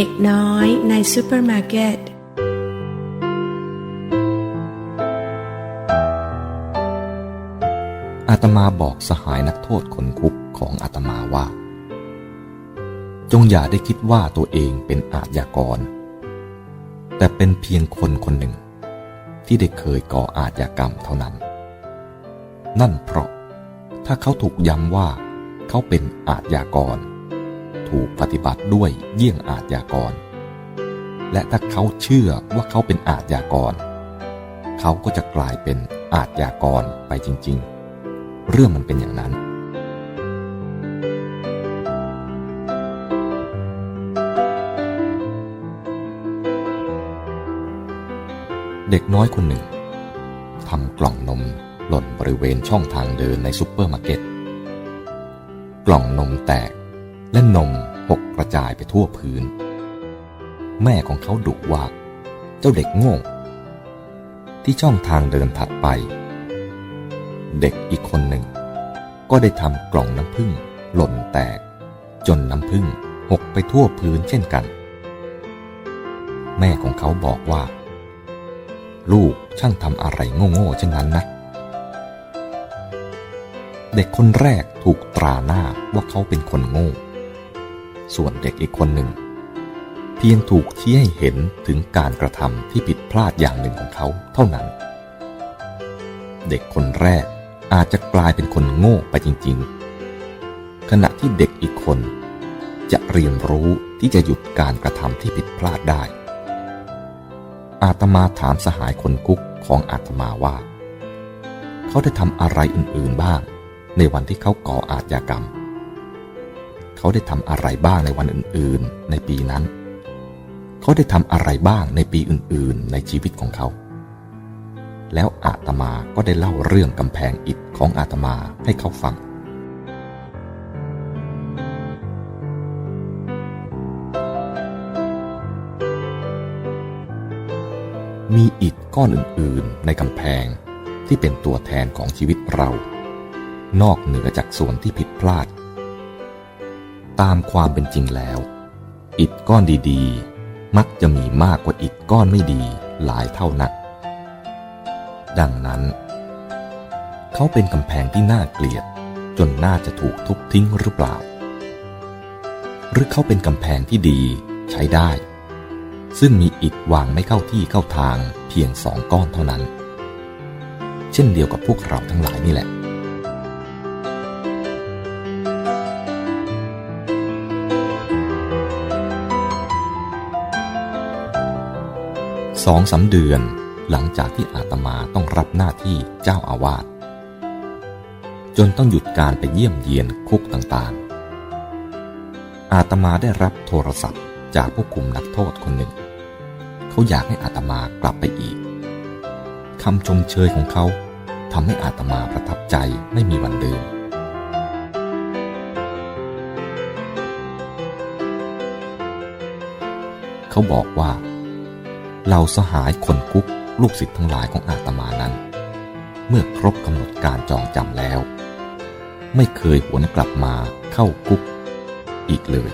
เด็กน้อยในซูเปอร์มาร์เก็ตอาตมาบอกสหายนักโทษคนคุกของอาตมาว่า จงอย่าได้คิดว่าตัวเองเป็นอาชญากร แต่เป็นเพียงคนคนหนึ่ง ที่ได้เคยก่ออาชญากรรมเท่านั้น นั่นเพราะถ้าเขาถูกย้ำว่าเขาเป็นอาชญากร ถูกปฏิบัติด้วยเยี่ยงอาชญากร และถ้าเขาเชื่อว่าเขาเป็นอาชญากร เขาก็จะกลายเป็นอาชญากรไปจริง ๆ เรื่องมันเป็นอย่างนั้น เด็กน้อยคนหนึ่งทำกล่องนมหล่นบริเวณช่องทางเดินในซุปเปอร์มาร์เก็ต กล่องนมแตก และนมหกกระจายไปทั่วพื้น แม่ของเขาดุว่า เจ้าเด็กโง่ที่ช่องทางเดินถัดไป เด็กอีกคนหนึ่ง ก็ได้ทำกล่องน้ำผึ้งหล่นแตก จนน้ำผึ้งหกไปทั่วพื้นเช่นกัน แม่ของเขาบอกว่า ลูกช่างทำอะไรโง่ๆเช่นนั้นนะเด็กคนแรกถูกตราหน้าว่าเขาเป็นคนโง่ ส่วนเด็กอีกคนหนึ่ง เพียงถูกชี้ให้เห็นถึงการกระทำที่ผิดพลาดอย่างหนึ่งของเขาเท่านั้น เด็กคนแรกอาจจะกลายเป็นคนโง่ไปจริง ๆ ขณะที่เด็กอีกคน จะเรียนรู้ที่จะหยุดการกระทำที่ผิดพลาดได้ อาตมาถามสหายคนคุกของอาตมาว่า เขาได้ทำอะไรอื่น ๆ บ้าง ในวันที่เขาก่ออาชญากรรม เขาได้ทำอะไรบ้างในวันอื่นๆ ในปีนั้น เขาได้ทำอะไรบ้างในปีอื่นๆ ในชีวิตของเขา แล้วอาตมาก็ได้เล่าเรื่องกำแพงอิฐของอาตมาให้เขาฟังมีอิฐก้อนอื่นๆ ในกำแพงที่เป็นตัวแทนของชีวิตเรา นอกเหนือจากส่วนที่ผิดพลาด ตามความเป็นจริงแล้ว อิฐก้อนดีๆ มักจะมีมากกว่าอิฐก้อนไม่ดีหลายเท่านัก ดังนั้น เขาเป็นกำแพงที่น่าเกลียดจนน่าจะถูกทุบทิ้งหรือเปล่า หรือเขาเป็นกำแพงที่ดีใช้ได้ ซึ่งมีอิฐวางไม่เข้าที่เข้าทางเพียงสองก้อนเท่านั้น เช่นเดียวกับพวกเราทั้งหลายนี่แหละ สองสาเดือนหลังจากที่อาตมาต้องรับหน้าที่เจ้าอาวาสจนต้องหยุดการไปเยี่ยมเยียนคุกต่างๆ อาตมาได้รับโทรศัพท์จากผู้คุมนักโทษคนหนึ่ง เขาอยากให้อาตมากลับไปอีกคำชมเชยของเขาทำให้อาตมาประทับใจไม่มีวันลืมเขาบอกว่า เราสหายคนคุกลูกศิษย์ทั้งหลายของอาตมานั้น เมื่อครบกำหนดการจองจำแล้ว ไม่เคยหวนกลับมาเข้าคุกอีกเลย